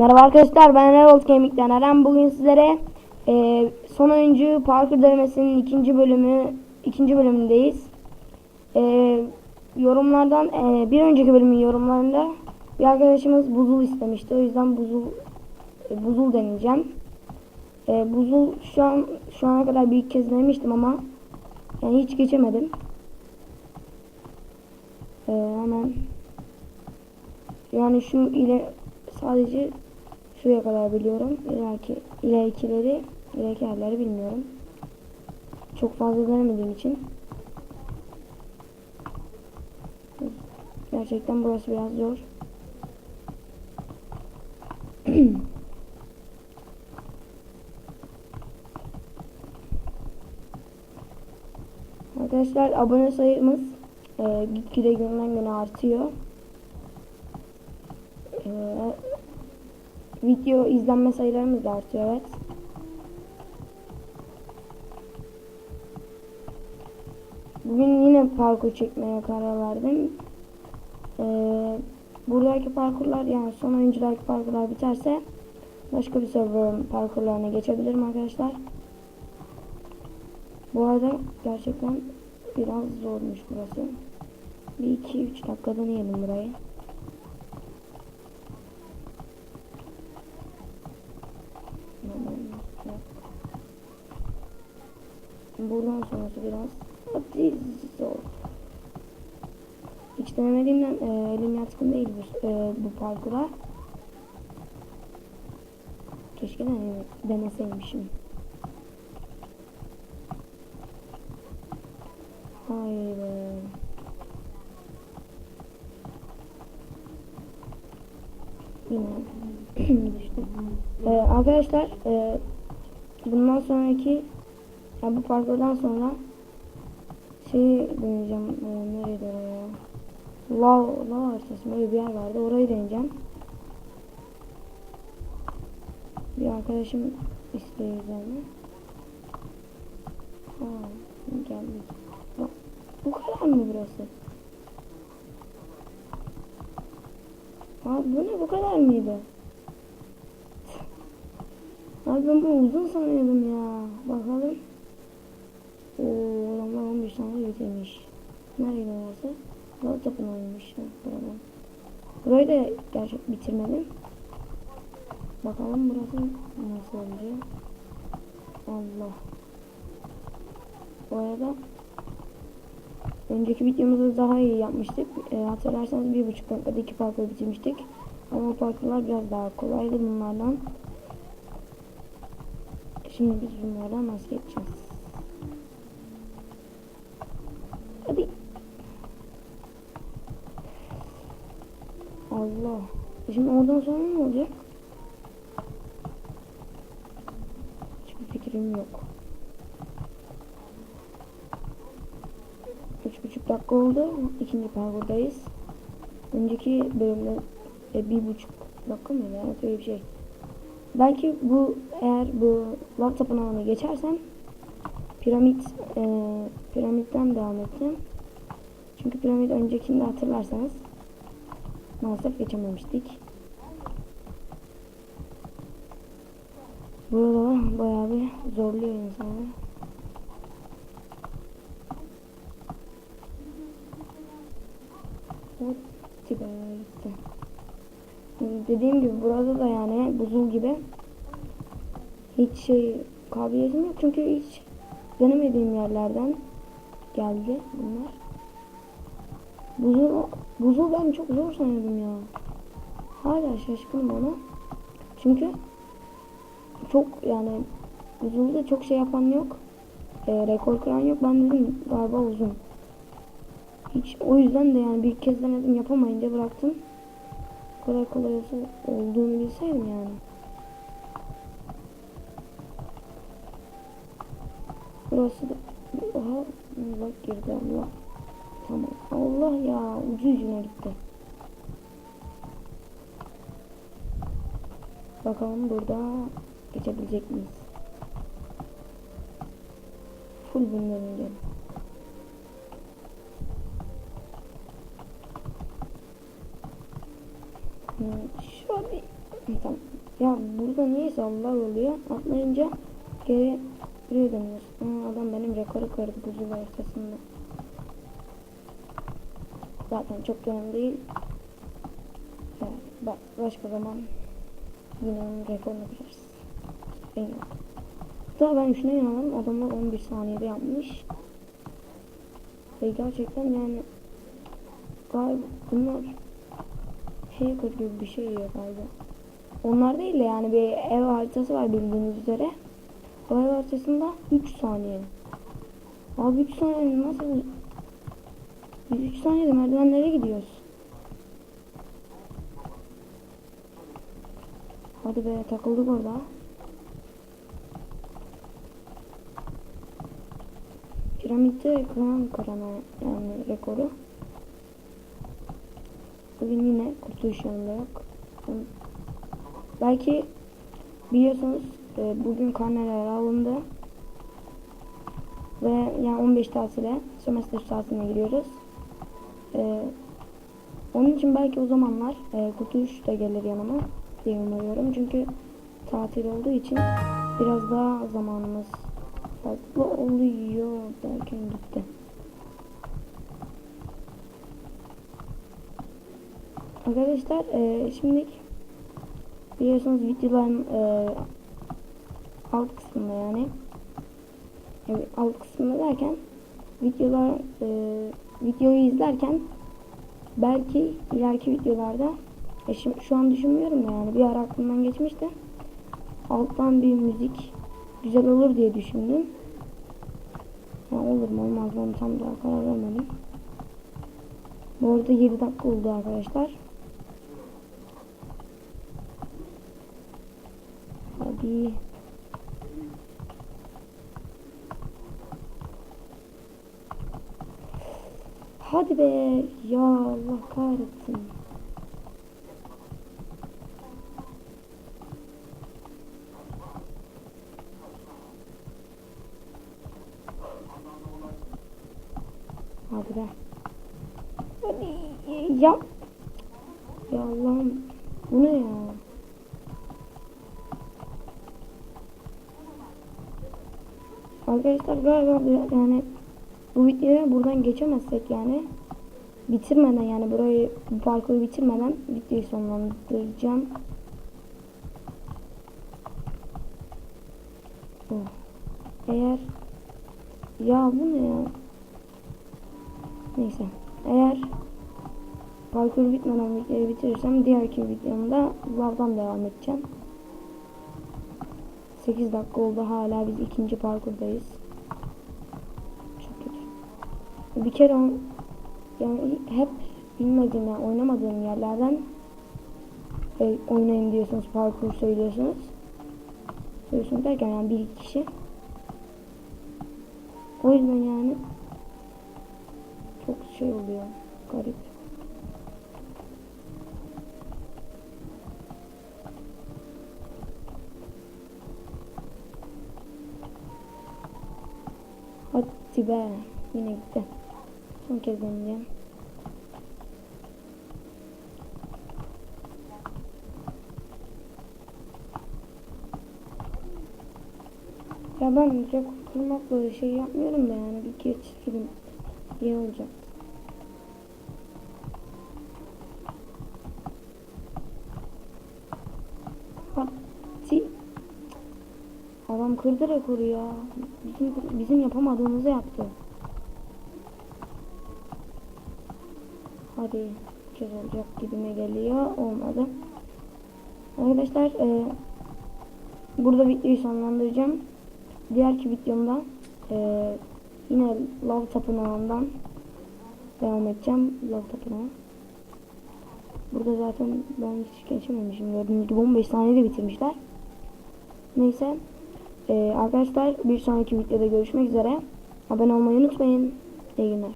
Merhaba arkadaşlar ben Erol Kemik'ten Eren. Bugün sizlere e, son oyuncu parkur denemesinin ikinci bölümü ikinci bölümündeyiz. E, yorumlardan e, bir önceki bölümün yorumlarında bir arkadaşımız buzul istemişti. O yüzden buzul e, buzul deneyeceğim. E, buzul şu an şu ana kadar bir kez denemiştim ama yani hiç geçemedim. E, hemen yani şu ile sadece şuraya kadar biliyorum. İleriki, ilerikileri, ileriki yerleri bilmiyorum. Çok fazla denemediğim için. Gerçekten burası biraz zor. Arkadaşlar abone sayımız e, gitgide günden güne artıyor. E, video izlenme sayılarımız da artıyor evet. Bugün yine parkur çekmeye karar verdim. Ee, buradaki parkurlar yani son oyuncudaki parkurlar biterse başka bir server'ın parkurlarına geçebilirim arkadaşlar. Bu arada gerçekten biraz zormuş burası. Bir iki üç dakika deneyelim burayı. Buradan sonrası biraz zor. Hiç denemediğimden e, elim yatkın değil bu, e, bu parkura. Keşke deneme, deneseymişim. Hayır. Yine düştüm. Ee, arkadaşlar e, bundan sonraki ya bu parkurdan sonra şey deneyeceğim. E, nereydi oraya? Lav, lav haritası böyle bir yer vardı. Orayı deneyeceğim. Bir arkadaşım istiyor üzerine. Ha, geldik. Bu kadar mı burası? Abi bu ne bu kadar mıydı? Abi ben bunu uzun sanıyordum ya. Bakalım. Oo, adamlar 15 tane bitirmiş. Nerede orası? Dağ tapınağıymış. Ha, buradan. Burayı da gerçek bitirmedim. Bakalım burası nasıl olacak. Allah. Bu arada önceki videomuzda daha iyi yapmıştık. E, hatırlarsanız bir buçuk dakikada iki parkur bitirmiştik. Ama parkurlar biraz daha kolaydı bunlardan. Şimdi biz bunlardan vazgeçeceğiz. Hadi. Allah. Şimdi oradan sonra ne olacak? Hiçbir fikrim yok. Üç buçuk dakika oldu. İkinci parkurdayız. Önceki bölümde e, bir buçuk dakika mı ya? Öyle bir şey. Belki bu eğer bu lav tapınağını geçersem piramit e, piramitten devam edeceğim. Çünkü piramit öncekinde hatırlarsanız maalesef geçememiştik. Burada bayağı bir zorluyor insanı. Be gitti. Dediğim gibi burada da yani buzul gibi hiç şey kabiliyetim yok çünkü hiç denemediğim yerlerden geldi bunlar. Buzul, buzul ben çok zor sanıyordum ya. Hala şaşkınım ona. Çünkü çok yani buzulda çok şey yapan yok. E, rekor kıran yok. Ben dedim galiba uzun. Hiç o yüzden de yani bir kez denedim yapamayınca bıraktım. Kadar kolay olsa olduğunu bilseydim yani. Burası da oha bak girdi Allah. Tamam. Allah ya ucu ucuna gitti. Bakalım burada geçebilecek miyiz? Full bunların gel. Şöyle Hı, Tamam. Ya burada niyeyse Allah oluyor. Atlayınca geri buraya dönüyoruz. Adam benim rekoru kırdı buzul ortasında. Zaten çok önemli değil. Evet, bak başka zaman yine rekorunu kırarız. En yok. Daha ben şuna inanamadım. Adamlar 11 saniyede yapmış. Ve gerçekten yani galiba bunlar hacker gibi bir şey ya galiba. Onlar değil de yani bir ev haritası var bildiğiniz üzere. O ev haritasında 3 saniye. Abi 3 saniye nasıl? Biz 3 saniyede merdivenlere gidiyoruz. Hadi be takıldık orada. Piramitte kıran kırana yani rekoru. Bugün yine kurtuluş yanında yok. Belki biliyorsunuz e, bugün karneler alındı. Ve yani 15 tatile, sömestr tatiline giriyoruz. E, onun için belki o zamanlar e, kurtuluş da gelir yanıma diye umuyorum. Çünkü tatil olduğu için biraz daha zamanımız farklı oluyor derken gitti. Arkadaşlar e, şimdi biliyorsunuz videoların e, alt kısmında yani evet, alt kısmında derken videolar e, videoyu izlerken belki ileriki videolarda e, şimdi, şu an düşünmüyorum da yani bir ara aklımdan geçmişti. Alttan bir müzik güzel olur diye düşündüm. Ya olur mu olmaz mı tam daha karar vermedim. Bu arada 7 dakika oldu arkadaşlar. Hadi. Hadi be. Ya Allah kahretsin. Hadi be. Hadi ya. Ya Allah'ım. Bu ne ya? Arkadaşlar galiba yani bu videoyu buradan geçemezsek yani bitirmeden yani burayı bu parkuru bitirmeden videoyu sonlandıracağım. Oh. Eğer ya bu ne ya? Neyse. Eğer parkur bitmeden videoyu bitirirsem diğerki videomda lavdan devam edeceğim. 8 dakika oldu hala biz ikinci parkurdayız. Bir kere on, yani hep bilmediğim yani oynamadığım yerlerden e, oynayın diyorsunuz parkur söylüyorsunuz. Söylüyorsunuz derken yani bir kişi. O yüzden yani çok şey oluyor. Garip. Hadi be. Yine gitti. Son kez deneyeceğim. Ya ben çok kırmakla şey yapmıyorum da yani bir geçirim iyi olacak. Hadi. Adam kırdı rekoru ya. Bizim, bizim yapamadığımızı yaptı. Hadi. Olacak gibime geliyor. Olmadı. Arkadaşlar e, burada videoyu sonlandıracağım. Diğerki videomda e, yine Love Tapınağı'ndan devam edeceğim. Love Tapınağı. Burada zaten ben hiç geçememişim. Gördüğünüz gibi 15 saniyede bitirmişler. Neyse. Ee, arkadaşlar bir sonraki videoda görüşmek üzere. Abone olmayı unutmayın. İyi günler.